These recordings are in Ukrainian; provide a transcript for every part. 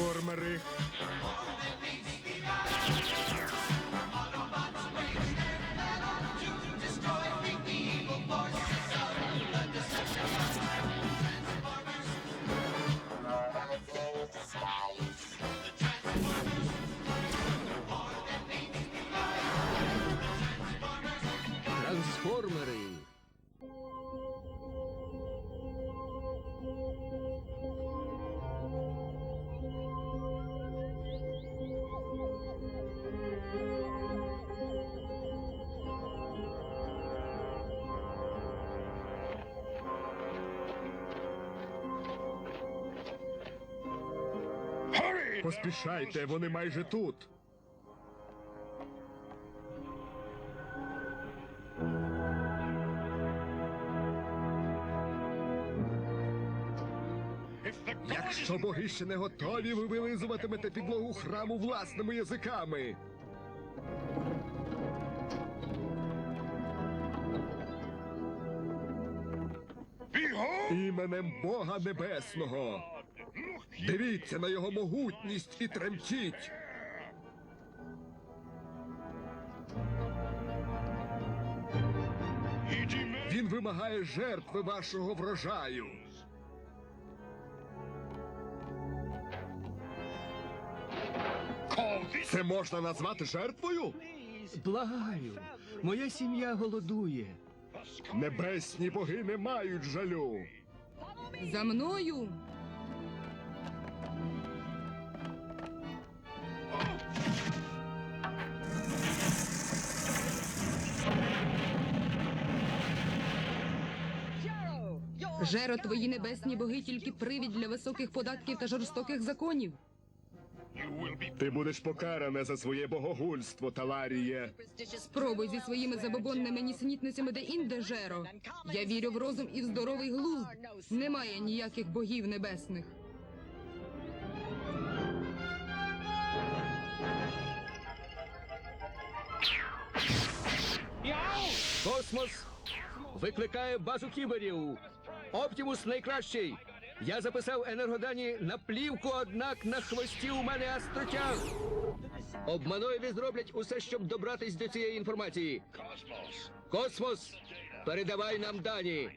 трансформери. Поспішайте, вони майже тут. Якщо боги ще не готові, ви вилизуватимете підлогу храму власними язиками. Іменем Бога Небесного. Дивіться на його могутність і тремтіть. Він вимагає жертви вашого врожаю. Це можна назвати жертвою? Благаю, моя сім'я голодує. Небесні боги не мають жалю. За мною. Жеро, твої небесні боги тільки привід для високих податків та жорстоких законів. Ти будеш покаране за своє богогульство, Таларіє. Спробуй зі своїми забобонними нісенітницями де інде, Жеро. Я вірю в розум і в здоровий глузд. Немає ніяких богів небесних. Космос викликає базу кіберів. Оптімус найкращий. Я записав енергодані на плівку, однак на хвості у мене астротяг. Обманоїди зроблять усе, щоб добратись до цієї інформації. Космос, передавай нам дані.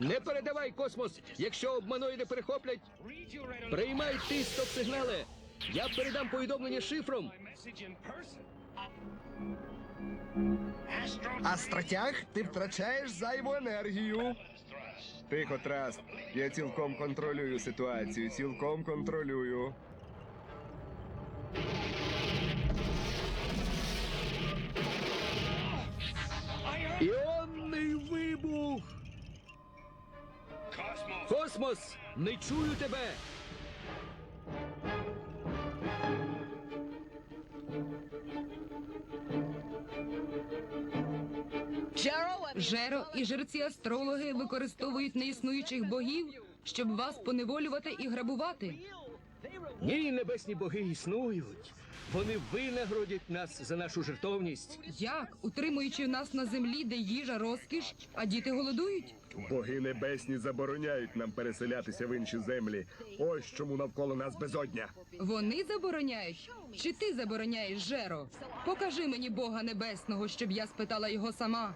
Не передавай космос. Якщо обманоїди перехоплять, приймай ти стоп-сигнали. Я передам повідомлення шифром. Астротяг, ти втрачаєш зайву енергію. Тихо, Траст. Я цілком контролюю ситуацію, цілком контролюю. Іонний вибух! Космос, не чую тебе! Жеро і жерці астрологи використовують неіснуючих богів, щоб вас поневолювати і грабувати. Ні, небесні боги існують. Вони винагородять нас за нашу жертовність. Як, утримуючи нас на землі, де їжа розкіш, а діти голодують? Боги небесні забороняють нам переселятися в інші землі. Ось чому навколо нас безодня. Вони забороняють? Чи ти забороняєш Жеро? Покажи мені Бога Небесного, щоб я спитала його сама.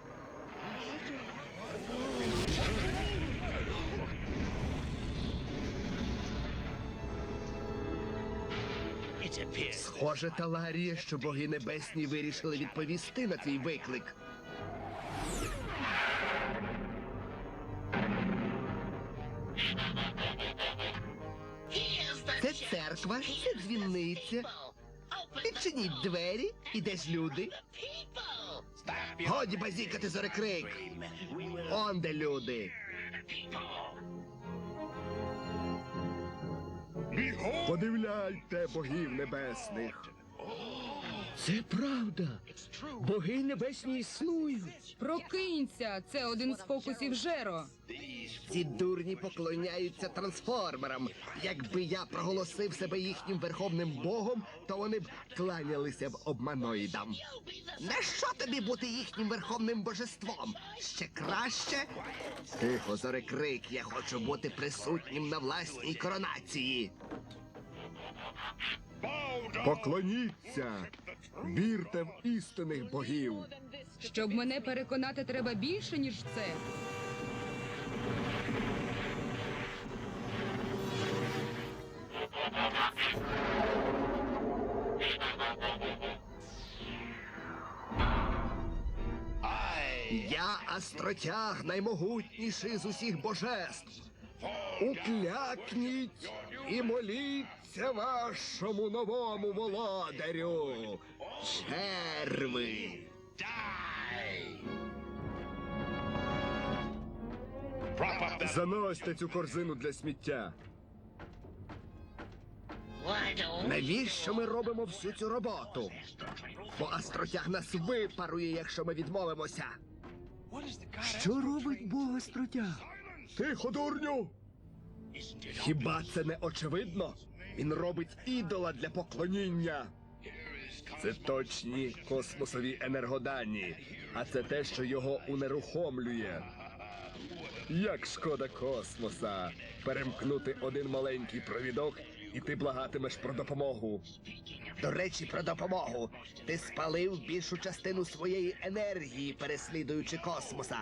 Схоже, Таларія, що боги небесні вирішили відповісти на твій виклик. Це церква, це дзвіниця. Відчиніть двері, і де ж люди? Годі базікати зорекрик. Он де люди. Подивляйте богів небесних. Це правда. Боги небесні існують. Прокинься, це один з фокусів Жеро. Ці дурні поклоняються трансформерам. Якби я проголосив себе їхнім верховним богом, то вони б кланялися б обманоїдам. На що тобі бути їхнім верховним божеством? Ще краще? Тихо, зорекрик, я хочу бути присутнім на власній коронації. Поклоніться! Вірте в істинних богів! Щоб мене переконати, треба більше, ніж це. Я астротяг наймогутніший з усіх божеств. Уклякніть і моліться вашому новому володарю. Черви. Заносьте цю корзину для сміття. Навіщо ми робимо всю цю роботу? Бо астротяг нас випарує, якщо ми відмовимося. Що робить бог астротяг? Тихо, дурню! Хіба це не очевидно? Він робить ідола для поклоніння. Це точні космосові енергодані, а це те, що його унерухомлює. Як шкода космоса перемкнути один маленький провідок, і ти благатимеш про допомогу. До речі, про допомогу. Ти спалив більшу частину своєї енергії, переслідуючи космоса.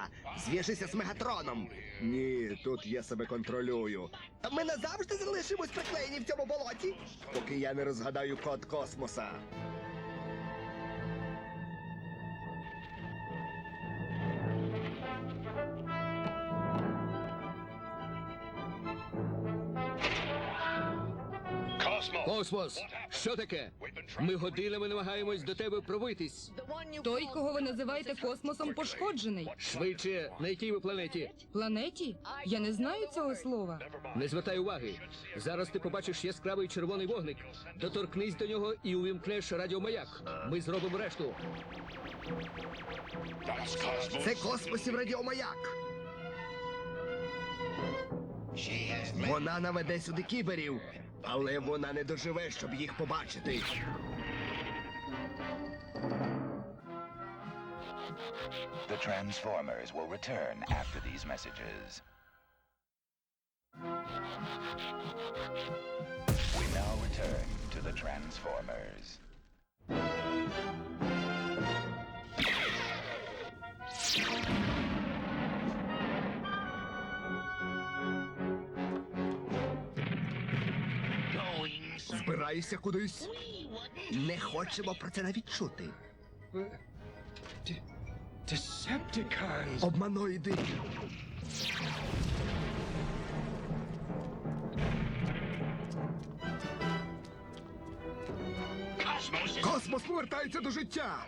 Зв'яжися з мегатроном. Ні, тут я себе контролюю. А Ми назавжди залишимось приклеєні в цьому болоті. Поки я не розгадаю код космоса. Космос, що таке? Ми годинами намагаємось до тебе пробитись. Той, кого ви називаєте космосом, пошкоджений. Швидше, на якій ви планеті? Планеті? Я не знаю цього слова. Не звертай уваги. Зараз ти побачиш яскравий червоний вогник. Доторкнись до нього і увімкнеш радіомаяк. Ми зробимо решту. Це космосів радіомаяк. Вона наведе сюди кіберів, але вона не доживе, щоб їх побачити. The Transformers will return after these messages. We now return to the Transformers. Збираєшся кудись? Не хочемо про це навіть чути. Обманоїди. Космос повертається до життя.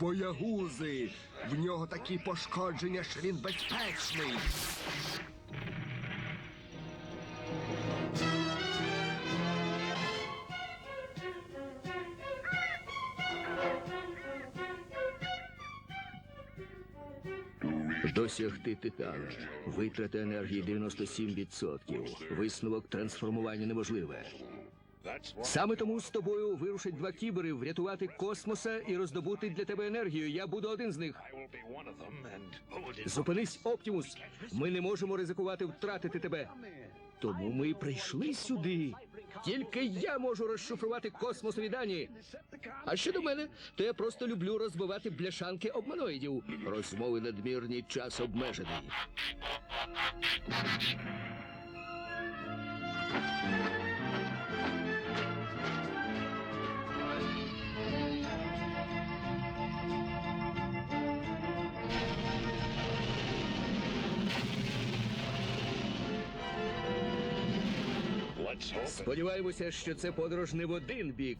Боягузи. В нього такі пошкодження, що він безпечний. Досягти титана. Витрата енергії 97%. Висновок трансформування неможливе. Саме тому з тобою вирушать два кібери врятувати космоса і роздобути для тебе енергію. Я буду один з них. Зупинись, Оптімус. Ми не можемо ризикувати втратити тебе. Тому ми й прийшли сюди. Тільки я можу розшифрувати космосові дані. А щодо мене, то я просто люблю розбивати бляшанки обманоїдів. Розмови надмірні, час обмежений. Сподіваємося, що це подорож не в один бік.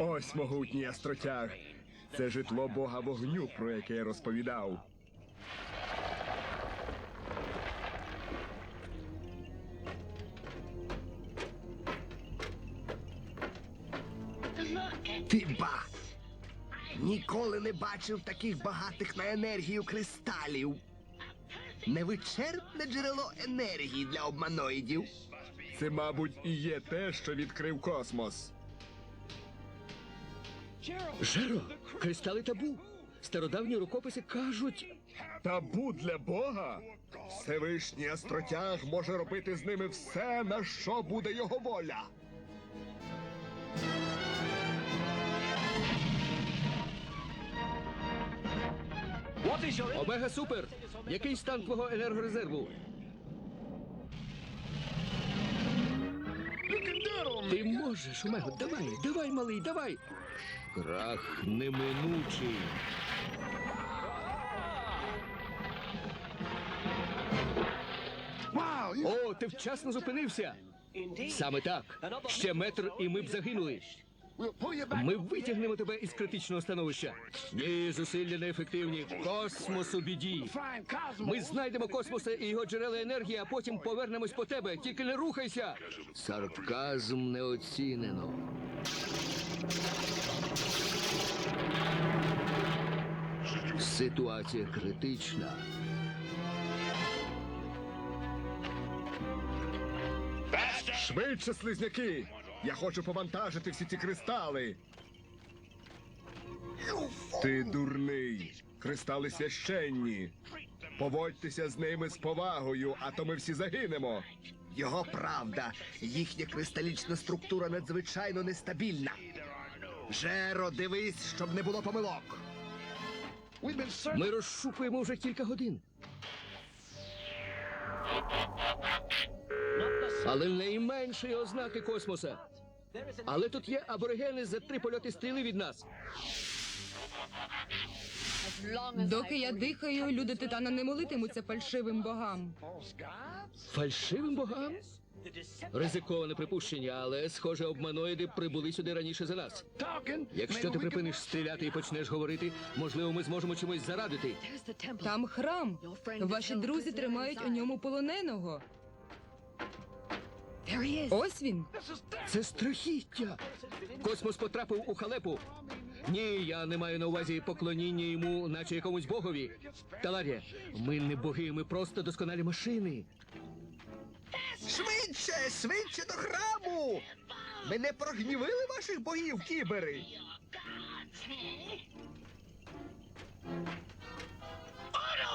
Ось могутній астротяг. Це житло бога вогню, про яке я розповідав. Ніколи не бачив таких багатих на енергію кристалів. Невичерпне джерело енергії для обманоїдів. Це, мабуть, і є те, що відкрив космос. Жеро, кристали табу. Стародавні рукописи кажуть. Табу для Бога? Всевишній астротяг може робити з ними все, на що буде його воля. Омега Супер! Який стан твого енергорезерву? Ти можеш, Омего, давай, давай, малий, давай! Крах неминучий. О, ти вчасно зупинився. Саме так. Ще метр, і ми б загинули. Ми витягнемо тебе із критичного становища. Ні, зусилля неефективні. Космос у біді. Ми знайдемо космоса і його джерела енергії, а потім повернемось по тебе. Тільки не рухайся. Сарказм не оцінено. Ситуація критична. Швидше, слизняки! Я хочу повантажити всі ці кристали. Ти дурний. Кристали священні. Поводьтеся з ними з повагою, а то ми всі загинемо. Його правда. Їхня кристалічна структура надзвичайно нестабільна. Жеро, дивись, щоб не було помилок. Ми розшукуємо вже кілька годин. Але найменшої ознаки космоса. Але тут є аборигени за три польоти стріли від нас. Доки я дихаю, люди титана не молитимуться фальшивим богам. Фальшивим богам? Ризиковане припущення, але, схоже, обманоїди прибули сюди раніше за нас. Якщо ти припиниш стріляти і почнеш говорити, можливо, ми зможемо чимось зарадити. Там храм. Ваші друзі тримають у ньому полоненого. Ось він. Це страхіття. Космос потрапив у халепу. Ні, я не маю на увазі поклоніння йому, наче якомусь богові. Таларія, ми не боги, ми просто досконалі машини. Швидше, швидше до храму! Ми не прогнівили ваших богів, кібери.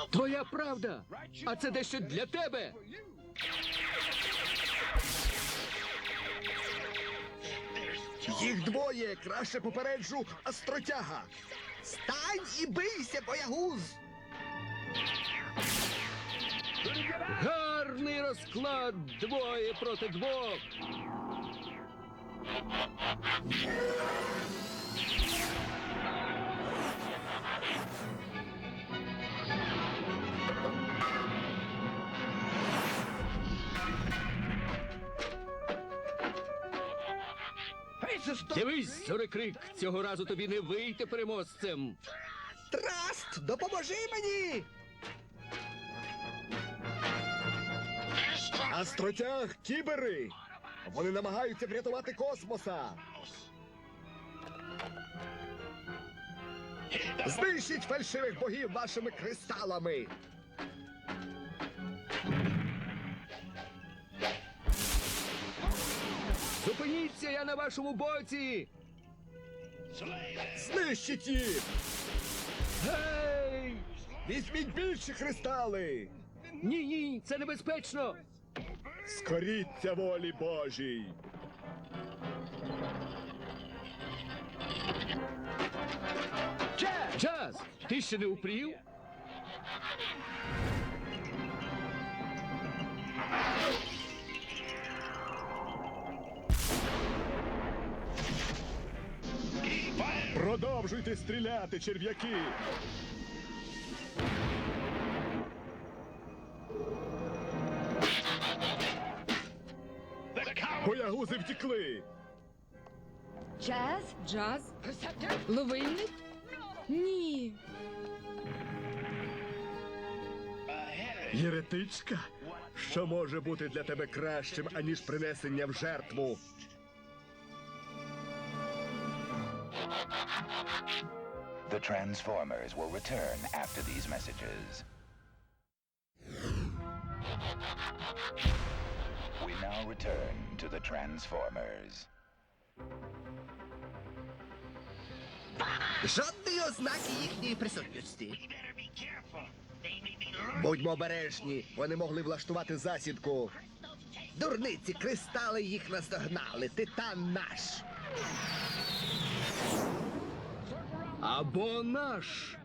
Твоя правда. А це дещо для тебе. Їх двоє краще попереджу астротяга. Стань і бийся, боягуз! Гарний розклад двоє проти двох. Дивись, зорекрик, цього разу тобі не вийти переможцем. Траст, допоможи мені! Астротяг, кібери! Вони намагаються врятувати космоса. Знищіть фальшивих богів вашими кристалами. Я на вашому боці. Знищіть їх! Гей! Візьміть більші кристали! Ні, ні, це небезпечно. Скоріться волі Божій! Час! Ти ще не упрів? Продовжуйте стріляти, черв'яки! Боягузи втекли! Джаз? Ловильник? Ні. Єретичка? Що може бути для тебе кращим, аніж принесення в жертву? The Transformers will return after these messages. We now return to the Transformers. Жодної ознаки їхньої присутності. Будьмо обережні, вони могли влаштувати засідку. Дурниці, кристали їх наздогнали. Титан наш. Або наш.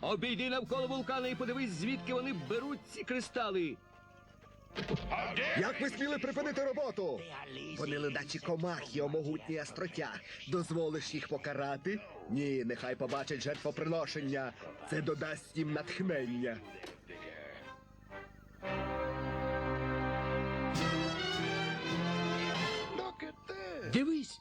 Обійди навколо вулкана і подивись, звідки вони беруть ці кристали. Як ви сміли припинити роботу? Вони ледачі комахи, о могутній астротя. Дозволиш їх покарати? Ні, нехай побачать жертвоприношення. Це додасть їм натхнення. Дивись.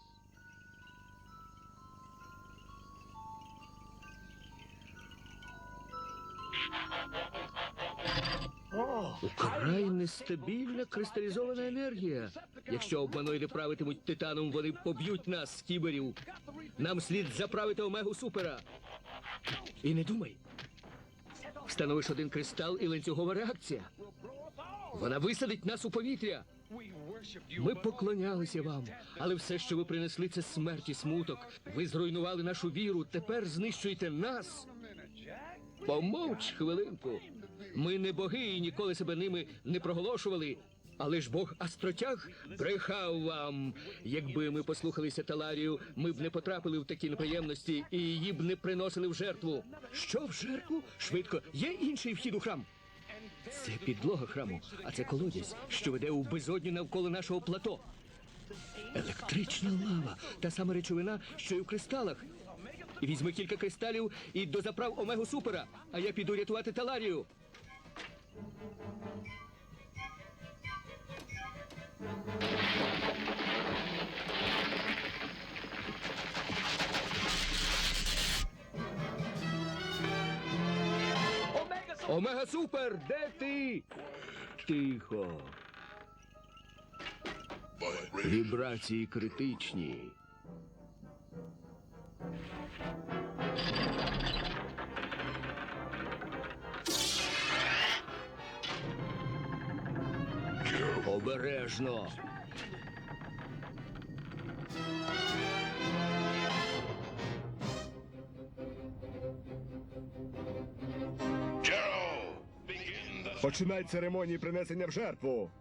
Украй нестабільна кристалізована енергія. Якщо обманоїди правитимуть титаном, вони поб'ють нас, кіберів. Нам слід заправити омегу супера. І не думай. Встановиш один кристал і ланцюгова реакція. Вона висадить нас у повітря. Ми поклонялися вам, але все, що ви принесли, це смерть і смуток. Ви зруйнували нашу віру. Тепер знищуєте нас. Помовч хвилинку. Ми не боги і ніколи себе ними не проголошували. Але ж Бог Астротяг брехав вам. Якби ми послухалися Таларію, ми б не потрапили в такі неприємності і її б не приносили в жертву. Що в жертву? Швидко, є інший вхід у храм. Це підлога храму, а це колодязь, що веде у безодню навколо нашого плато. Електрична лава, та сама речовина, що й у кристалах. Візьми кілька кристалів і дозаправ омегу супера, а я піду рятувати Таларію. Омега Супер, де ти? Тихо. Вібрації критичні. Обережно. Починай церемонії принесення в жертву.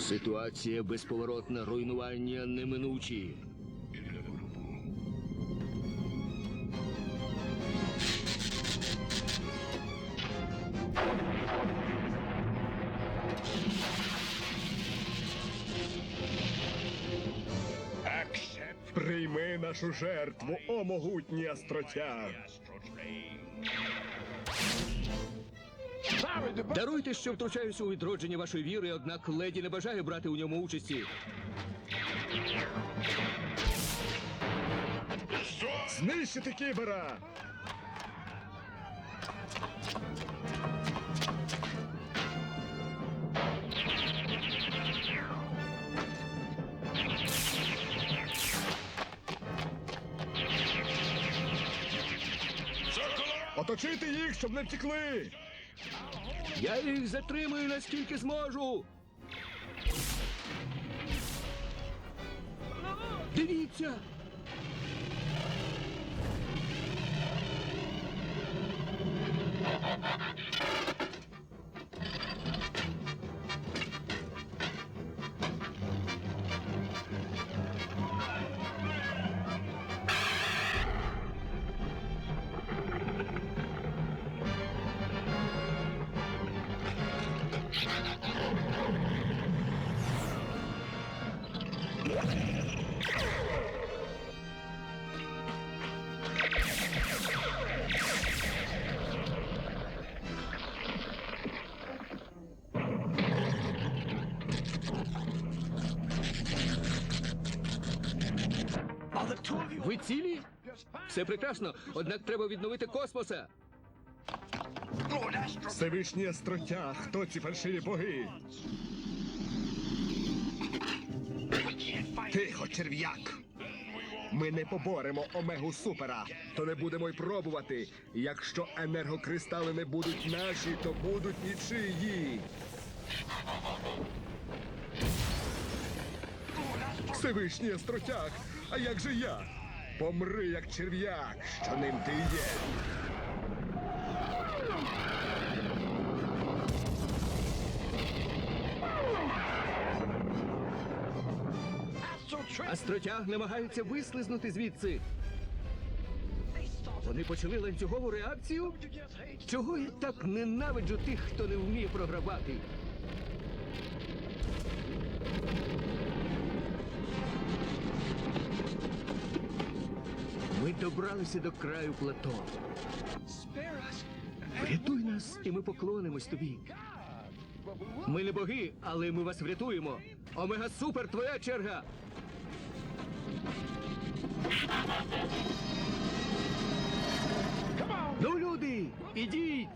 Ситуація безповоротна, руйнування неминучі. Прийми нашу жертву, о могутній астротяг. Даруйте, що втручаюся у відродження вашої віри, однак леді не бажає брати у ньому участі. Знищити кібера! Оточити їх, щоб не втекли! Я їх затримую наскільки зможу. Дивіться. Ви цілі? Все прекрасно, однак треба відновити космоса. Всевишній астротяг, хто ці фальшиві боги? Тихо, черв'як! Ми не поборемо омегу супера, то не будемо й пробувати. Якщо енергокристали не будуть наші, то будуть нічиї. Всевишній остротяг, а як же я? Помри, як черв'як, що ним ти є. Астротяг намагається вислизнути звідси. Вони почали ланцюгову реакцію? Чого я так ненавиджу тих, хто не вміє програвати? Ми добралися до краю плато. Врятуй нас, і ми поклонимось тобі. Ми не боги, але ми вас врятуємо. Омега Супер, твоя черга. Ну, люди, ідіть!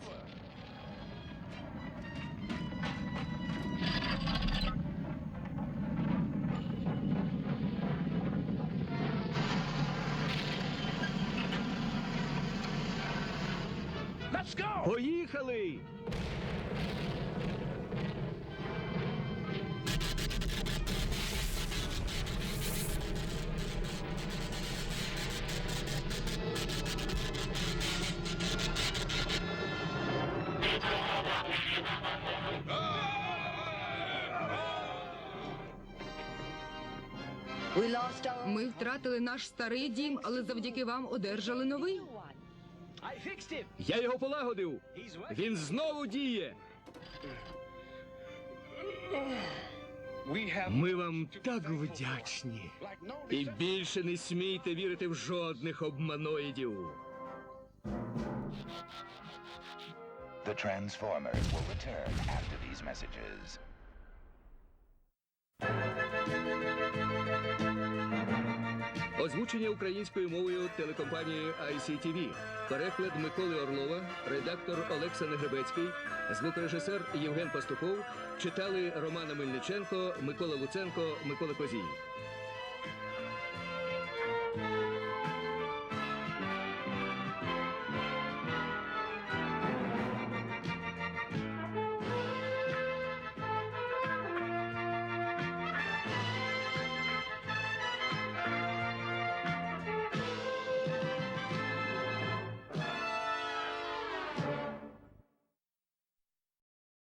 Поїхали! Ми втратили наш старий дім, але завдяки вам одержали новий. Я його полагодив. Він знову діє. Ми вам так вдячні. І більше не смійте вірити в жодних обманоїдів. The Transformers will return after these messages. Озвучення українською мовою телекомпанії ICTV. Переклад Миколи Орлова, редактор Олекса Негребецький, звукорежисер Євген Пастухов. Читали Романа Мельниченко, Микола Луценко, Микола Козій.